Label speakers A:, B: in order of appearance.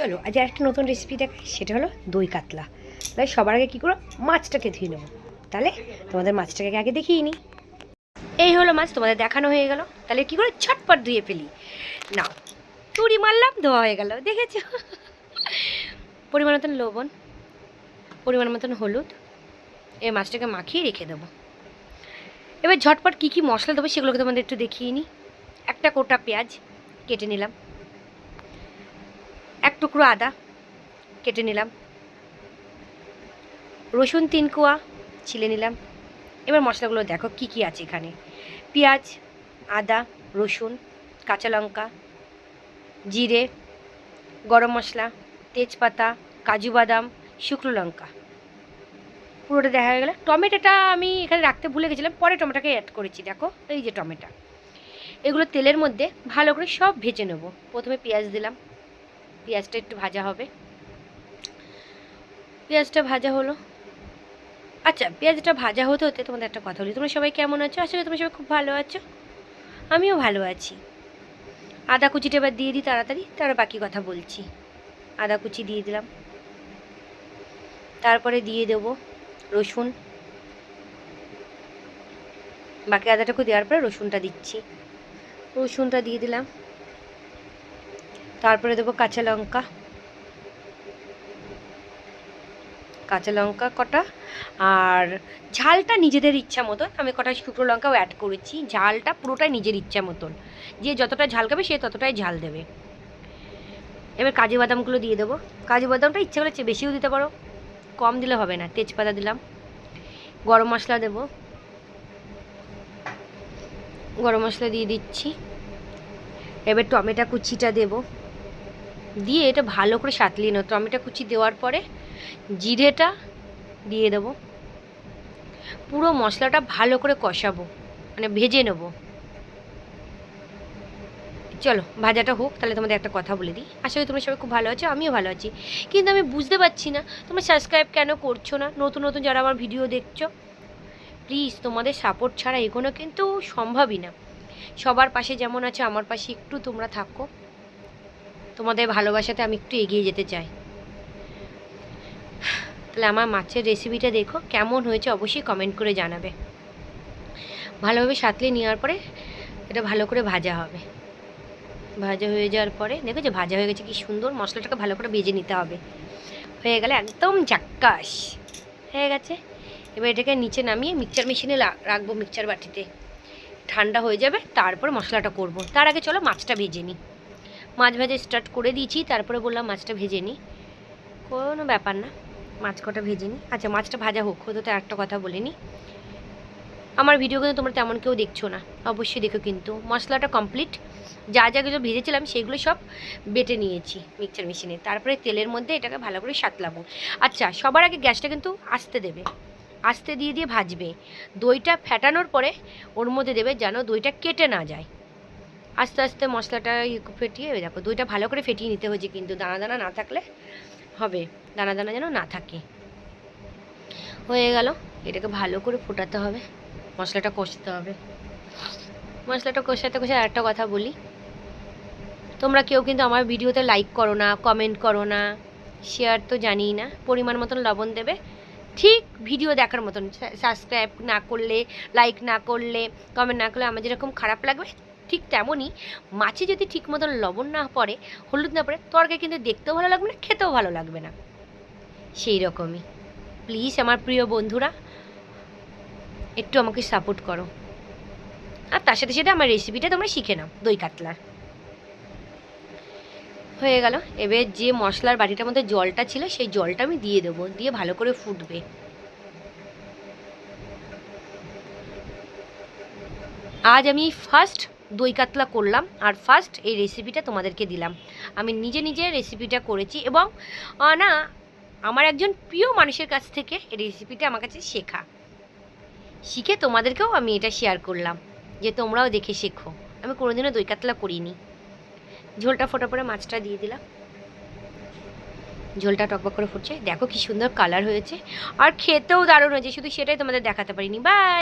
A: চলো, আজ একটা নতুন রেসিপি দেখাই, সেটা হলো দই কাতলা। তাই সবার আগে কী করো? মাছটাকে ধুয়ে নেব। তাহলে তোমাদের মাছটাকে আগে দেখিয়ে নিই এই হলো মাছ, তোমাদের দেখানো হয়ে গেল। তাহলে কী করে? ছটপট ধুয়ে ফেলি। না চুরি মারলাম, ধোয়া হয়ে গেল, দেখেছ? পরিমাণ মতন লবণ, পরিমাণ মতন হলুদ, এই মাছটাকে মাখিয়ে রেখে দেবো। এবার ঝটপট কী কী মশলা দেবো সেগুলোকে তোমাদের একটু দেখিয়ে নিই একটা কোটা পেঁয়াজ কেটে নিলাম। এক টুকরো আদা কেটে নিলাম। রসুন তিন কোয়া ছিলে নিলাম। এবার মশলাগুলো দেখো কি কি আছে এখানে। পেঁয়াজ, আদা, রসুন, কাঁচা লঙ্কা, জিরে, গরম মশলা, তেজপাতা, কাজু বাদাম, শুকনো লঙ্কা। পুরোটা দেখা হয়ে গেল। টমেটোটা আমি এখানে রাখতে ভুলে গেছিলাম। পরে টমেটোকে অ্যাড করেছি। দেখো, এই যে টমেটো। এগুলো তেলের মধ্যে ভালো করে সব ভেজে নেব। প্রথমে পেঁয়াজ দিলাম। পেঁয়াজটা একটু ভাজা হবে। পেঁয়াজটা ভাজা হলো। আচ্ছা পেঁয়াজটা ভাজা হতে হতে তোমাদের একটা কথা বলি। তোমরা সবাই কেমন আছো? আসলে তোমরা সবাই খুব ভালো আছো। আমিও ভালো আছি। আদা কুচিটা এবার দিয়ে দিই তাড়াতাড়ি তার বাকি কথা বলছি। আদা কুচি দিয়ে দিলাম। তারপরে দিয়ে দেব রসুন। বাকি আদাটাকে দেওয়ার পরে রসুনটা দিচ্ছি। রসুনটা দিয়ে দিলাম। তারপরে দেবো কাঁচা লঙ্কা। কাঁচা লঙ্কা কটা। আর ঝালটা নিজেদের ইচ্ছা মতন, আমি কটা শুকনো লঙ্কাও অ্যাড করেছি। ঝালটা পুরোটাই নিজের ইচ্ছা মতন। যে যতটা ঝাল খাবে, সে ততটাই ঝাল দেবে। এবার কাজু বাদামগুলো দিয়ে দেবো। কাজু বাদামটা ইচ্ছা করলে বেশিও দিতে পারো। কম দিলে হবে না, তেজপাতা দিলাম। গরম মশলা দেব। গরম মশলা দিয়ে দিচ্ছি। এবার টমেটো কুচিটা দেবো। দিয়ে এটা ভালো করে সাতলিয়ে নেব। টমেটো কুচি দেওয়ার পরে জিরেটা দিয়ে দেব। পুরো মশলাটা ভালো করে কষাবো মানে ভেজে নেব। চলো, ভাজাটা হোক, তাহলে তোমাদের একটা কথা বলে দিই। আশা করি তোমরা সবাই খুব ভালো আছো, আমিও ভালো আছি। কিন্তু আমি বুঝতে পারছি না, তোমরা সাবস্ক্রাইব কেন করছ না? নতুন নতুন যারা আমার ভিডিও দেখছ প্লিজ তোমাদের সাপোর্ট ছাড়া এগোনো কিন্তু সম্ভবই না। সবার পাশে যেমন আছে, আমার পাশে একটু তোমরা থাকো। তোমাদের ভালোবাসাতে আমি একটু এগিয়ে যেতে চাই। তাহলে আমার মাছের রেসিপিটা দেখো, কেমন হয়েছে অবশ্যই কমেন্ট করে জানাবে। ভালোভাবে সাঁতলে নেওয়ার পরে এটা ভালো করে ভাজা হবে। ভাজা হয়ে যাওয়ার পরে, দেখো যে ভাজা হয়ে গেছে, কি সুন্দর মশলাটাকে ভালো করে ভেজে নিতে হবে। হয়ে গেলে একদম ঝাক্কাস হয়ে গেছে? এবার এটাকে নিচে নামিয়ে মিক্সচার মেশিনে রাখব মিক্সচার বাটিতে। ঠান্ডা হয়ে যাবে, তারপর মশলাটা করব। তার আগে চলো মাছটা ভেজে নিই। মাছ ভেজে স্টার্ট করে দিয়েছি, তারপরে বললাম মাছটা ভেজে নিই। কোনো ব্যাপার না, মাছ কটা ভেজে নিই। আচ্ছা মাছটা ভাজা হোক হতে তো একটা কথা বলে নিই। আমার ভিডিও কিন্তু তোমরা তেমন কেউ দেখছ না, অবশ্যই দেখো কিন্তু। মশলাটা কমপ্লিট যা যা কিছু ভেজেছিলাম সেগুলো সব বেটে নিয়েছি মিক্সচার মেশিনে তারপরে তেলের মধ্যে এটাকে ভালো করে সাতলাবো। আচ্ছা সবার আগে গ্যাসটা কিন্তু আসতে দেবে। আস্তে দিয়ে দিয়ে ভাজবে। দইটা ফ্যাটানোর পরে ওর মধ্যে দেবে যেন দইটা কেটে না যায়। আস্তে আস্তে মশলাটা ফেটিয়ে দেখো, দইটা ভালো করে ফেটিয়ে নিতে হয়েছে কিন্তু দানা দানা না থাকলে হবে, দানা দানা যেন না থাকে। হয়ে গেল, এটাকে ভালো করে ফোটাতে হবে, মশলাটা কষতে হবে। মশলাটা কষাতে কষাতে একটা কথা বলি, তোমরা কেউ কিন্তু আমার ভিডিওতে লাইক করো না কমেন্ট করো না শেয়ার তো জানিই না, পরিমাণ মতন লবণ দেবে, ঠিক ভিডিও দেখার মতন। সাবস্ক্রাইব না করলে লাইক না করলে কমেন্ট না করলে আমার যেরকম খারাপ লাগবে ঠিক তেমনই মাছে যদি ঠিক মতন লবণ না পড়ে, হলুদ না পড়ে, তরকারি কিন্তু দেখতেও ভালো লাগবে না, খেতেও ভালো লাগবে না। সেই রকমই। প্লিজ আমার প্রিয় বন্ধুরা, একটু আমাকে সাপোর্ট করো। আর তার সাথে সাথে আমার রেসিপিটা তোমরা শিখে নাও, দই কাতলার। হয়ে গেল। এবার যে মশলার বাটিটার মধ্যে জলটা ছিল, সেই জলটা আমি দিয়ে দেবো, দিয়ে ভালো করে ফুটবে। আজ আমি ফার্স্ট দই কাতলা করলাম আর ফার্স্ট এই রেসিপিটা তোমাদেরকে দিলাম। আমি নিজে নিজে রেসিপিটা করেছি এবং না, আমার একজন প্রিয় মানুষের কাছ থেকে এই রেসিপিটা আমার কাছে শেখা। শিখে তোমাদেরকেও আমি এটা শেয়ার করলাম, যে তোমরাও দেখে শেখো। আমি কোনোদিনও দই কাতলা করিনি। ঝোলটা ফোটা পরে মাছটা দিয়ে দিলাম। ঝোলটা টকবক করে ফুটছে। দেখো কি সুন্দর কালার হয়েছে। আর খেতেও দারুণ হয়েছে। শুধু সেটাই তোমাদের দেখাতে পারিনি। বাই